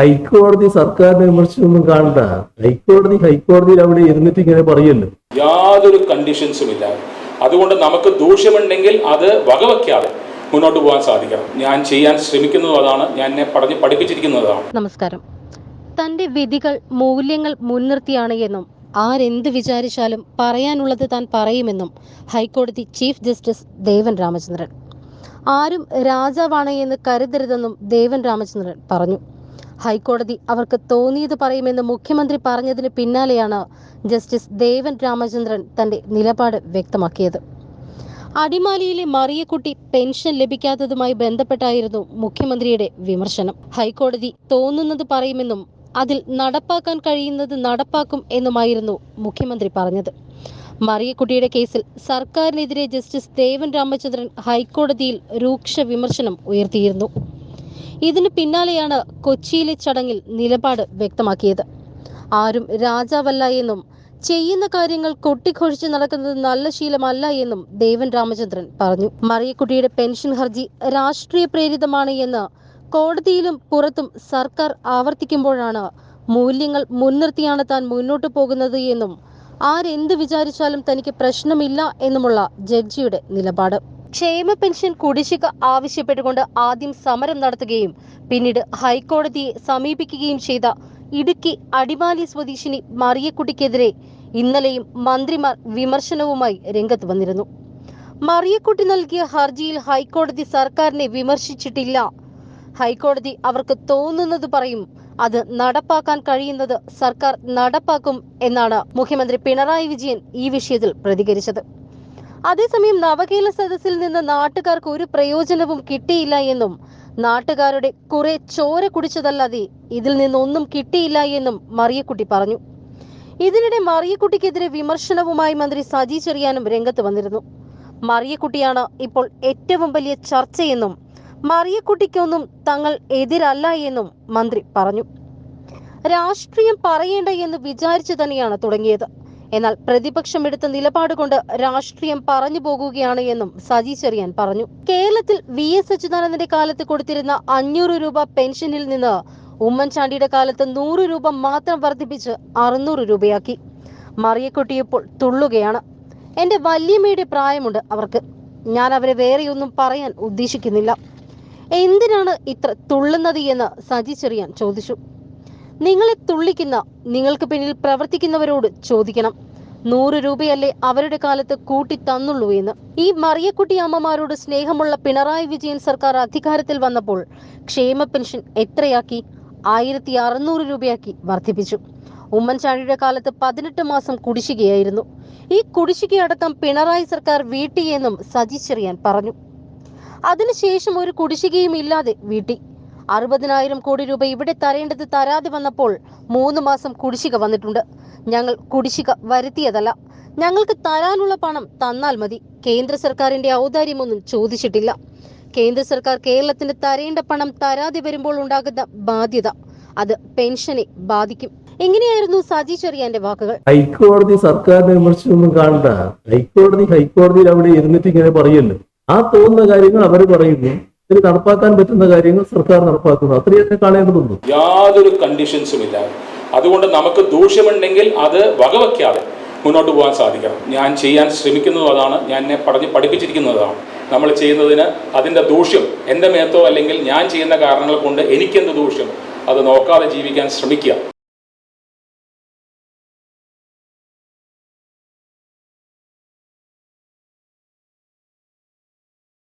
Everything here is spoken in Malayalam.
ഹൈക്കോടതി സർക്കാരിനെ വിമർശിച്ചൊന്നും കാണണ്ട. ഹൈക്കോടതി ഹൈക്കോടതിയിൽ അവിടെ ഇരുന്നിട്ട് ഇങ്ങനെ പറയല്ലോ. യാതൊരു കണ്ടീഷൻസും ഇല്ല. അതുകൊണ്ട് നമുക്ക് ദൂഷ്യമുണ്ടെങ്കിൽ അത് വകവയ്ക്കാതെ മുന്നോട്ട് പോകാൻ സാധിക്കണം. ഞാൻ ചെയ്യാൻ ശ്രമിക്കുന്നതും അതാണ്. ഞാൻ എന്നെ പഠിച്ച് പഠിപ്പിച്ചിരിക്കുന്നതാണ് നമസ്കാരം. തന്റെ വിധികൾ മൂല്യങ്ങൾ മുൻനിർത്തിയാണ് എന്നും ആരെന്ത് വിചാരിച്ചാലും പറയാനുള്ളത് താൻ പറയുമെന്നും ഹൈക്കോടതി ചീഫ് ജസ്റ്റിസ് ദേവൻ രാമചന്ദ്രൻ. ആരും രാജാവാണ് എന്ന് കരുതരുതെന്നും ദേവൻ രാമചന്ദ്രൻ പറഞ്ഞു. ഹൈക്കോടതി അവർക്ക് തോന്നിയത് പറയുമെന്ന് മുഖ്യമന്ത്രി പറഞ്ഞതിന് പിന്നാലെയാണ് ജസ്റ്റിസ് ദേവൻ രാമചന്ദ്രൻ തന്റെ നിലപാട് വ്യക്തമാക്കിയത്. അടിമാലിയിലെ മറിയക്കുട്ടി പെൻഷൻ ലഭിക്കാത്തതുമായി ബന്ധപ്പെട്ടായിരുന്നു മുഖ്യമന്ത്രിയുടെ വിമർശനം. ഹൈക്കോടതി തോന്നുന്നത് പറയുമെന്നും അതിൽ നടപ്പാക്കാൻ കഴിയുന്നത് നടപ്പാക്കും എന്നുമായിരുന്നു മുഖ്യമന്ത്രി പറഞ്ഞത്. മറിയക്കുട്ടിയുടെ കേസിൽ സർക്കാരിനെതിരെ ജസ്റ്റിസ് ദേവൻ രാമചന്ദ്രൻ ഹൈക്കോടതിയിൽ രൂക്ഷ വിമർശനം ഉയർത്തിയിരുന്നു. ഇതിന് പിന്നാലെയാണ് കൊച്ചിയിലെ ചടങ്ങിൽ നിലപാട് വ്യക്തമാക്കിയത്. ആരും രാജാവല്ല എന്നും ചെയ്യുന്ന കാര്യങ്ങൾ കൊട്ടിഘോഷിച്ച് നടക്കുന്നത് നല്ല ശീലമല്ല എന്നും ദേവൻ രാമചന്ദ്രൻ പറഞ്ഞു. മറിയക്കുട്ടിയുടെ പെൻഷൻ ഹർജി രാഷ്ട്രീയ പ്രേരിതമാണ് എന്ന് കോടതിയിലും പുറത്തും സർക്കാർ ആവർത്തിക്കുമ്പോഴാണ് മൂല്യങ്ങൾ മുൻനിർത്തിയാണ് താൻ മുന്നോട്ട് പോകുന്നത് എന്നും ആരെന്ത് വിചാരിച്ചാലും തനിക്ക് പ്രശ്നമില്ല എന്നുമുള്ള ജഡ്ജിയുടെ നിലപാട്. ക്ഷേമ പെൻഷൻ കുടിശ്ശിക ആവശ്യപ്പെട്ടുകൊണ്ട് ആദ്യം സമരം നടത്തുകയും പിന്നീട് ഹൈക്കോടതിയെ സമീപിക്കുകയും ചെയ്ത ഇടുക്കി അടിമാലി സ്വദേശിനി മറിയക്കുട്ടിക്കെതിരെ ഇന്നലെയും മന്ത്രിമാർ വിമർശനവുമായി രംഗത്ത് വന്നിരുന്നു. മറിയക്കുട്ടി നൽകിയ ഹർജിയിൽ ഹൈക്കോടതി സർക്കാരിനെ വിമർശിച്ചിട്ടില്ല. ഹൈക്കോടതി അവർക്ക് തോന്നുന്നത് പറയും അത് നടപ്പാക്കാൻ കഴിയുന്നത് സർക്കാർ നടപ്പാക്കും എന്നാണ് മുഖ്യമന്ത്രി പിണറായി വിജയൻ ഈ വിഷയത്തിൽ പ്രതികരിച്ചത്. അതേസമയം നവകേരള സദസ്സിൽ നിന്ന് നാട്ടുകാർക്ക് ഒരു പ്രയോജനവും കിട്ടിയില്ല എന്നും നാട്ടുകാരുടെ കുറെ ചോര കുടിച്ചതല്ലാതെ ഇതിൽ നിന്നൊന്നും കിട്ടിയില്ല എന്നും മറിയക്കുട്ടി പറഞ്ഞു. ഇതിനിടെ മറിയക്കുട്ടിക്കെതിരെ വിമർശനവുമായി മന്ത്രി സജി ചെറിയാനും രംഗത്ത് വന്നിരുന്നു. മറിയക്കുട്ടിയാണ് ഇപ്പോൾ ഏറ്റവും വലിയ ചർച്ചയെന്നും മറിയക്കുട്ടിക്കൊന്നും തങ്ങൾ എതിരല്ല എന്നും മന്ത്രി പറഞ്ഞു. രാഷ്ട്രീയം പറയേണ്ട എന്ന് വിചാരിച്ചു തന്നെയാണ് തുടങ്ങിയത്. എന്നാൽ പ്രതിപക്ഷം എടുത്ത നിലപാട് കൊണ്ട് രാഷ്ട്രീയം പറഞ്ഞു പോകുകയാണ് എന്നും സജി ചെറിയാൻ പറഞ്ഞു. കേരളത്തിൽ വി എസ് അച്യുതാനന്ദന്റെ കാലത്ത് കൊടുത്തിരുന്ന അഞ്ഞൂറ് രൂപ പെൻഷനിൽ നിന്ന് ഉമ്മൻചാണ്ടിയുടെ കാലത്ത് നൂറ് രൂപ മാത്രം വർദ്ധിപ്പിച്ച് അറുന്നൂറ് രൂപയാക്കി. മറിയക്കുട്ടിയപ്പോൾ തുള്ളുകയാണ്. എന്റെ വല്യമ്മയുടെ പ്രായമുണ്ട് അവർക്ക്. ഞാൻ അവരെ വേറെയൊന്നും പറയാൻ ഉദ്ദേശിക്കുന്നില്ല. എന്തിനാണ് ഇത്ര തുള്ളുന്നത് എന്ന് സജി ചെറിയാൻ ചോദിച്ചു. നിങ്ങളെ തുള്ളിക്കുന്ന നിങ്ങൾക്ക് പിന്നിൽ പ്രവർത്തിക്കുന്നവരോട് ചോദിക്കണം. നൂറ് രൂപയല്ലേ അവരുടെ കാലത്ത് കൂട്ടി തന്നുള്ളൂ എന്ന്. ഈ മറിയക്കുട്ടി അമ്മമാരോട് സ്നേഹമുള്ള പിണറായി വിജയൻ സർക്കാർ അധികാരത്തിൽ വന്നപ്പോൾ ക്ഷേമ പെൻഷൻ എത്രയാക്കി? ആയിരത്തി അറുന്നൂറ് രൂപയാക്കി വർദ്ധിപ്പിച്ചു. ഉമ്മൻചാണ്ടിയുടെ കാലത്ത് പതിനെട്ട് മാസം കുടിശ്ശികയായിരുന്നു. ഈ കുടിശ്ശികയടക്കം പിണറായി സർക്കാർ വീട്ടിയെന്നും സജി ചെറിയാൻ പറഞ്ഞു. അതിനുശേഷം ഒരു കുടിശ്ശികയും ഇല്ലാതെ വീട്ടി. അറുപതിനായിരം കോടി രൂപ ഇവിടെ തരേണ്ടത് തരാതെ വന്നപ്പോൾ മൂന്ന് മാസം കുടിശ്ശിക വന്നിട്ടുണ്ട്. ഞങ്ങൾ കുടിശ്ശിക വരുത്തിയതല്ല. ഞങ്ങൾക്ക് തരാനുള്ള പണം തന്നാൽ മതി. കേന്ദ്ര സർക്കാരിന്റെ ഔദാര്യമൊന്നും ചോദിച്ചിട്ടില്ല. കേന്ദ്ര സർക്കാർ കേരളത്തിന് തരേണ്ട പണം തരാതെ വരുമ്പോൾ ഉണ്ടാകുന്ന ബാധ്യത അത് പെൻഷനെ ബാധിക്കും. എങ്ങനെയായിരുന്നു സജി ചെറിയാന്റെ വാക്കുകൾ? ഹൈക്കോടതി സർക്കാരിനെ വിമർശിച്ചൊന്നും കാണണ്ട. ഹൈക്കോടതി ഹൈക്കോടതിയിൽ അവിടെ ഇരുന്നിട്ട് ഇങ്ങനെ പറയല്ലോ ആ തോന്നുന്ന കാര്യങ്ങൾ അവർ പറയുന്നു. ഇതിന് നടപ്പാക്കാൻ പറ്റുന്ന കാര്യങ്ങൾ സർക്കാർ നടപ്പാക്കുന്നു. അത്രയും തന്നെ കാണേണ്ടതുണ്ട് യാതൊരു കണ്ടീഷൻസും ഇല്ല. അതുകൊണ്ട് നമുക്ക് ദൂഷ്യമുണ്ടെങ്കിൽ അത് വകവയ്ക്കാതെ മുന്നോട്ട് പോകാൻ സാധിക്കണം. ഞാൻ ചെയ്യാൻ ശ്രമിക്കുന്നതും അതാണ്. ഞാൻ എന്നെ പഠിച്ച് പഠിപ്പിച്ചിരിക്കുന്നതാണ് നമ്മൾ ചെയ്യുന്നതിന് അതിന്റെ ദൂഷ്യം എന്റെ മേത്തോ അല്ലെങ്കിൽ ഞാൻ ചെയ്യുന്ന കാരണങ്ങൾ കൊണ്ട് എനിക്കെന്ത് ദൂഷ്യം? അത് നോക്കാതെ ജീവിക്കാൻ ശ്രമിക്കുക.